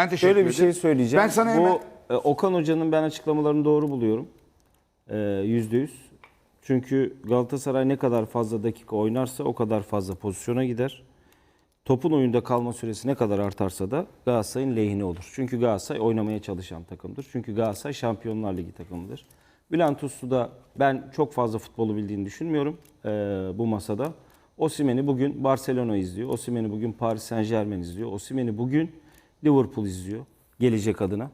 Ben teşekkür Şöyle bir ederim. şey söyleyeceğim. Ben sana Bu hemen... e, Okan Hoca'nın ben açıklamalarını doğru buluyorum. E, Yüzde yüz. Çünkü Galatasaray ne kadar fazla dakika oynarsa o kadar fazla pozisyona gider. Topun oyunda kalma süresi ne kadar artarsa da Galatasaray'ın lehine olur. Çünkü Galatasaray oynamaya çalışan takımdır. Çünkü Galatasaray Şampiyonlar Ligi takımıdır. Bülent Uslu da ben çok fazla futbolu bildiğini düşünmüyorum e, bu masada. Osimhen'i bugün Barcelona izliyor. Osimhen'i bugün Paris Saint Germain izliyor. Osimhen'i bugün Liverpool izliyor. Gelecek adına.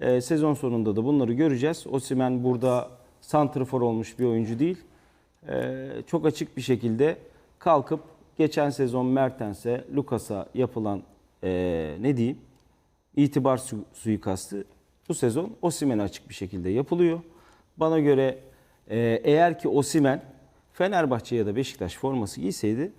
E, sezon sonunda da bunları göreceğiz. Osimhen burada santrfor olmuş bir oyuncu değil. E, çok açık bir şekilde kalkıp geçen sezon Mertens'e, Lucas'a yapılan e, ne diyeyim itibar su- suikastı bu sezon Osimhen'e açık bir şekilde yapılıyor. Bana göre e, eğer ki Osimhen Fenerbahçe ya da Beşiktaş forması giyseydi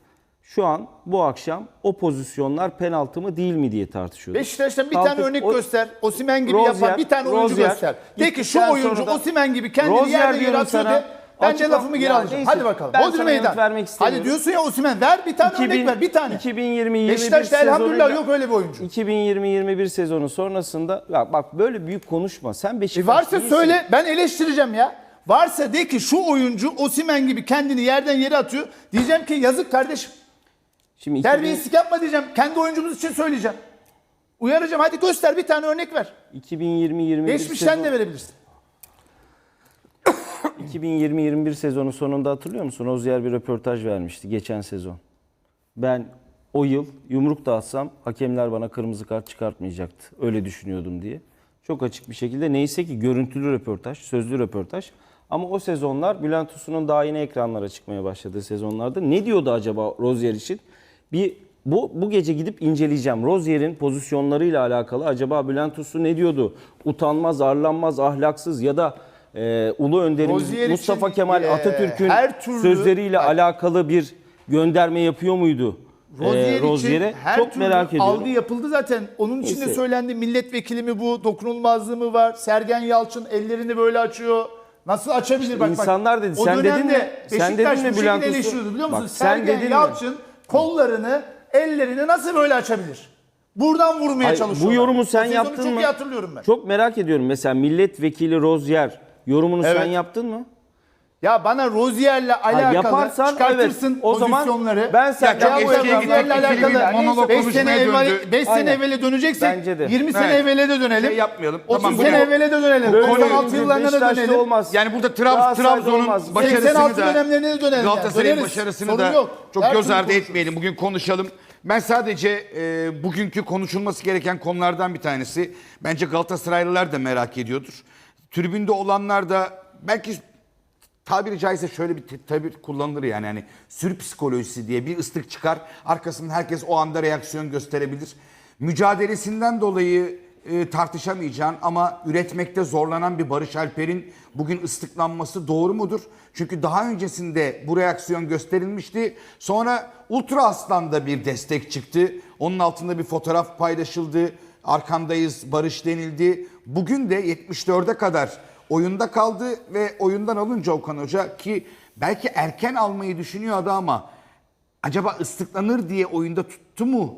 şu an bu akşam o pozisyonlar penaltı mı değil mi diye tartışıyorduk. Beşiktaş'tan bir Kalkıp tane örnek o- göster. Osimen gibi Rozier- yapan bir tane oyuncu Rozier göster. De ki şu oyuncu da- Osimen gibi kendini Rozier yerden yere atıyor sana. de ben de Açıkla- lafımı geri alacağım. neyse, Hadi bakalım. ben Bodrum meydan. vermek. Hadi diyorsun ya Osimen ver bir tane 2000 örnek ver bir tane. 2020 Beşiktaş'ta elhamdülillah yok öyle bir oyuncu. 2020-21 sezonu sonrasında ya bak böyle büyük konuşma. Sen E Beşiktaş varsa değilsin. söyle ben eleştireceğim ya. Varsa de ki şu oyuncu Osimen gibi kendini yerden yere atıyor. Diyeceğim ki yazık kardeşim. Şimdi 2000 Terbiyesizlik yapma diyeceğim. Kendi oyuncumuz için söyleyeceğim. Uyaracağım. Hadi göster bir tane örnek ver. 2020-21 Geçmişten sezon- de verebilirsin. 2020-21 sezonu sonunda hatırlıyor musun? Ozier bir röportaj vermişti geçen sezon. Ben o yıl yumruk da atsam hakemler bana kırmızı kart çıkartmayacaktı. Öyle düşünüyordum diye. Çok açık bir şekilde neyse ki görüntülü röportaj, sözlü röportaj. Ama o sezonlar Bülent Uslu'nun daha yeni ekranlara çıkmaya başladığı sezonlarda. Ne diyordu acaba Rozier için? Bir bu, bu gece gidip inceleyeceğim. Rozier'in pozisyonlarıyla alakalı acaba Bülent Uslu ne diyordu? Utanmaz, arlanmaz, ahlaksız ya da e, Ulu Önderimiz Rozier Mustafa için, Kemal e, Atatürk'ün türlü- sözleriyle alakalı bir gönderme yapıyor muydu? e, Rozier Rozier'e? için her Çok türlü merak ediyorum. algı yapıldı zaten. Onun için de söylendi milletvekili mi bu, dokunulmazlığı mı var? Sergen Yalçın ellerini böyle açıyor. Nasıl açabilir bak bak. İnsanlar dedi. O Sen dedin mi? Sen dedin mi Bülent Uslu? biliyor musun? Bak, sen Sergen dedin mi? Kollarını, ellerini nasıl böyle açabilir? Buradan vurmaya Hayır, çalışıyor. bu yorumu sen sezonu yaptın çok mı? iyi hatırlıyorum ben. Çok merak ediyorum. Mesela milletvekili Rozier yorumunu sen Evet. yaptın mı? Ya bana Rozier'le alakalı yaparsan çıkartırsın evet, o zaman pozisyonları. ben sen- ya, Ya bu eskiye Rozier'le gitmek, alakalı monolog 5 sene evvel döndü. 5 sene evvele döneceksek Bence de. 20 sene Evet. evvele de dönelim. Şey yapmayalım. 30 Tamam, sene evvele de dönelim. Böyle 96 oyuncu yıllarına da dönelim. olmaz. Yani burada Trab- Trabzon'un başarısını 86 da dönemlerine de dönelim. Galatasaray'ın başarısını da çok göz ardı etmeyelim. Bugün konuşalım. Ben sadece e, bugünkü konuşulması gereken konulardan bir tanesi. Bence Galatasaraylılar da merak ediyordur. Tribünde olanlar da belki tabiri caizse şöyle bir tabir kullanılır yani hani sürü psikolojisi diye bir ıslık çıkar. Arkasından herkes o anda reaksiyon gösterebilir. Mücadelesinden dolayı e, tartışamayacağın ama üretmekte zorlanan bir Barış Alper'in bugün ıslıklanması doğru mudur? Çünkü daha öncesinde bu reaksiyon gösterilmişti. Sonra Ultra Aslan'da bir destek çıktı. Onun altında bir fotoğraf paylaşıldı. Arkandayız Barış denildi. Bugün de 74'e kadar oyunda kaldı ve oyundan alınca Okan Hoca ki belki erken almayı düşünüyordu ama acaba ıslıklanır diye oyunda tuttu mu?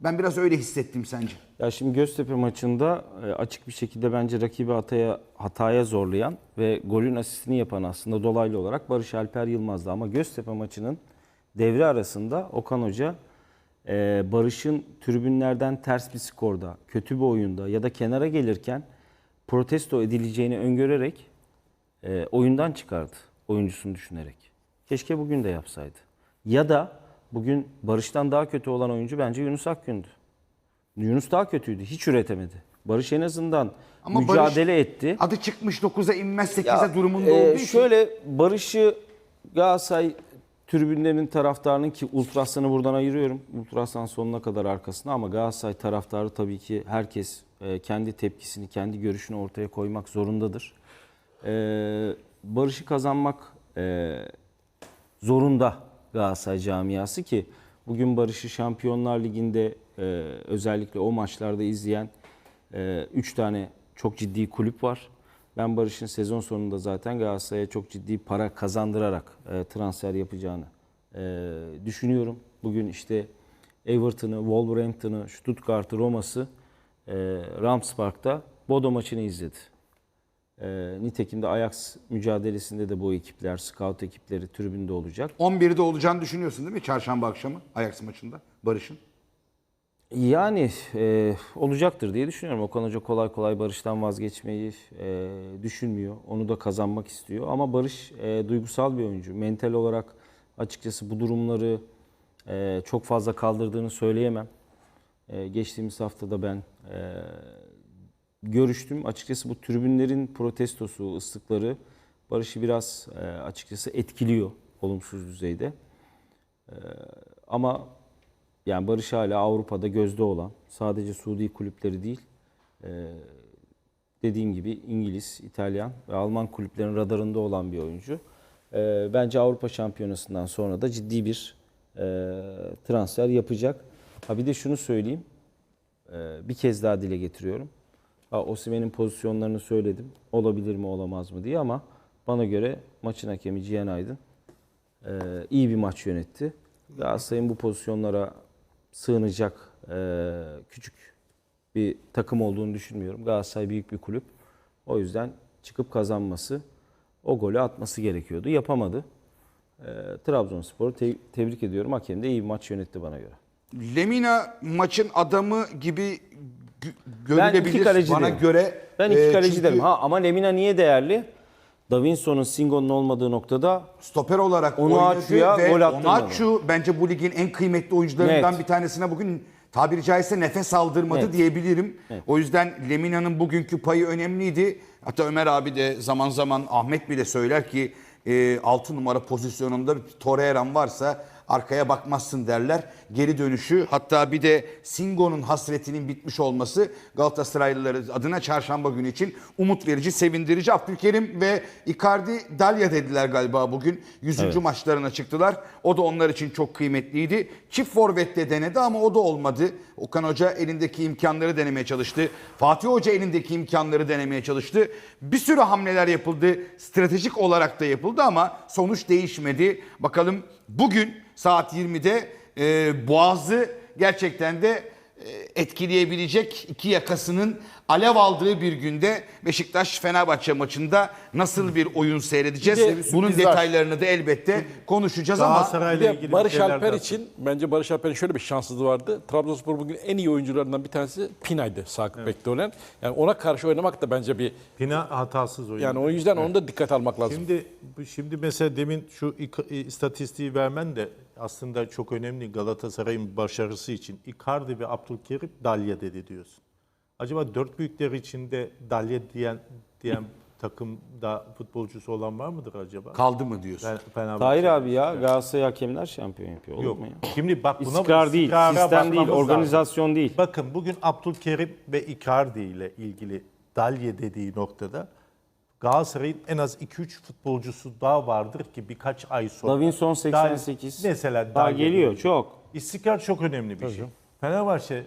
Ben biraz öyle hissettim sence. Ya şimdi Göztepe maçında e, açık bir şekilde bence rakibi hataya, hataya zorlayan ve golün asistini yapan aslında dolaylı olarak Barış Alper Yılmaz'dı. Ama Göztepe maçının devre arasında Okan Hoca e, Barış'ın tribünlerden ters bir skorda, kötü bir oyunda ya da kenara gelirken protesto edileceğini öngörerek e, oyundan çıkardı oyuncusunu düşünerek. Keşke bugün de yapsaydı. Ya da bugün Barış'tan daha kötü olan oyuncu bence Yunus Akgün'dü. Yunus daha kötüydü. Hiç üretemedi. Barış en azından Ama mücadele Barış etti. Adı çıkmış 9'a inmez 8'e Ya, durumunda e, olduğu için. Şöyle Barış'ı Galatasaray tribünlerinin taraftarının ki Ultrasan'ı buradan ayırıyorum. Ultrasan sonuna kadar arkasında ama Galatasaray taraftarı tabii ki herkes e, kendi tepkisini, kendi görüşünü ortaya koymak zorundadır. E, Barış'ı kazanmak e, zorunda Galatasaray camiası ki bugün Barış'ı Şampiyonlar Ligi'nde özellikle o maçlarda izleyen 3 tane çok ciddi kulüp var. Ben Barış'ın sezon sonunda zaten Galatasaray'a çok ciddi para kazandırarak transfer yapacağını düşünüyorum. Bugün işte Everton'ı, Wolverhampton'ı, Stuttgart'ı, Roma'sı e, Rams Park'ta Bodo maçını izledi. E, nitekim de Ajax mücadelesinde de bu ekipler, scout ekipleri tribünde olacak. 11'de olacağını düşünüyorsun değil mi? Çarşamba akşamı Ajax maçında Barış'ın. Yani e, olacaktır diye düşünüyorum. Okan Hoca kolay kolay Barış'tan vazgeçmeyi e, düşünmüyor. Onu da kazanmak istiyor. Ama Barış e, duygusal bir oyuncu. Mental olarak açıkçası bu durumları e, çok fazla kaldırdığını söyleyemem. E, geçtiğimiz haftada ben görüştüm. Açıkçası bu tribünlerin protestosu, ıslıkları Barış'ı biraz e, açıkçası etkiliyor olumsuz düzeyde. E, ama yani Barış hala Avrupa'da gözde olan, sadece Suudi kulüpleri değil, e, dediğim gibi İngiliz, İtalyan ve Alman kulüplerin radarında olan bir oyuncu. E, bence Avrupa Şampiyonası'ndan sonra da ciddi bir e, transfer yapacak. Ha bir de şunu söyleyeyim, bir kez daha dile getiriyorum. Ha, Osimhen'in pozisyonlarını söyledim, olabilir mi olamaz mı diye ama bana göre maçın hakemi Cihan Aydın e, iyi bir maç yönetti. Galatasaray'ın bu pozisyonlara sığınacak e, küçük bir takım olduğunu düşünmüyorum. Galatasaray büyük bir kulüp. O yüzden çıkıp kazanması, o golü atması gerekiyordu. Yapamadı. E, Trabzonspor'u te- tebrik ediyorum. Hakem de iyi bir maç yönetti bana göre. Lemina maçın adamı gibi gö- Ben görülebilir iki kaleci bana derim. göre. Ben iki Ee, kaleci çünkü derim. Ha ama Lemina niye değerli? Davinson'un, Singo'nun olmadığı noktada Stoper olarak Onuachu'ya gol attırmadı. Onuachu bence bu ligin en kıymetli oyuncularından Net. bir tanesine bugün tabiri caizse nefes aldırmadı Net. diyebilirim. O yüzden Lemina'nın bugünkü payı önemliydi. Hatta Ömer abi de zaman zaman Ahmet bile söyler ki e, 6 numara pozisyonunda bir Torreira'm varsa arkaya bakmazsın derler. Geri dönüşü hatta bir de Singo'nun hasretinin bitmiş olması Galatasaraylılar adına çarşamba günü için umut verici, sevindirici. Abdülkerim ve Icardi Dalya dediler galiba bugün. 100. maçlarına çıktılar. O da onlar için çok kıymetliydi. Çift forvette denedi ama o da olmadı. Okan Hoca elindeki imkanları denemeye çalıştı. Fatih Hoca elindeki imkanları denemeye çalıştı. Bir sürü hamleler yapıldı. Stratejik olarak da yapıldı ama sonuç değişmedi. Bakalım bugün saat 20'de e, Boğaz'ı gerçekten de e, etkileyebilecek iki yakasının alev aldığı bir günde Beşiktaş Fenerbahçe maçında nasıl bir oyun seyredeceğiz? Bir de Bunun detaylarını da elbette konuşacağız ama Bir Galatasaray'la de ilgili Barış Alper daha için bence Barış Alper'in şöyle bir şanssızlığı vardı. Trabzonspor bugün en iyi oyuncularından bir tanesi Pinay'dı sağ bekte olan. Yani ona karşı oynamak da bence bir Pina hatasız oyun. yani o yüzden onu da dikkat almak lazım. Şimdi bu- şimdi mesela demin şu istatistiği vermen de aslında çok önemli Galatasaray'ın başarısı için. Icardi ve Abdülkerim Dalya dedi diyorsun. Acaba dört büyükler içinde Dalya diyen diyen takımda futbolcusu olan var mıdır acaba? kaldı mı diyorsun? Ben- Fenerbahçe. Tahir abi ya Galatasaray hakemler şampiyon yapıyor. Olur Yok. mu ya? Şimdi bak buna İstikrar değil, sistem değil, lazım. organizasyon değil. Bakın bugün Abdülkerim ve Icardi ile ilgili Dalye dediği noktada Galatasaray'ın en az 2-3 futbolcusu daha vardır ki birkaç ay sonra. Davinson 88. Dal- mesela Daha geliyor gibi. çok. İstikrar çok önemli bir şey. Fenerbahçe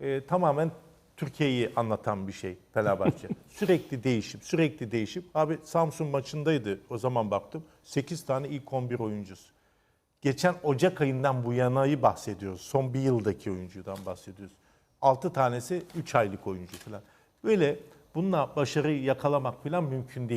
e, tamamen Türkiye'yi anlatan bir şey Fenerbahçe. sürekli değişim, sürekli değişim. Abi Samsun maçındaydı o zaman baktım. 8 tane ilk 11 oyuncusu. Geçen Ocak ayından bu yanayı bahsediyoruz. Son bir yıldaki oyuncudan bahsediyoruz. 6 tanesi 3 aylık oyuncu falan. Böyle bununla başarıyı yakalamak falan mümkün değil.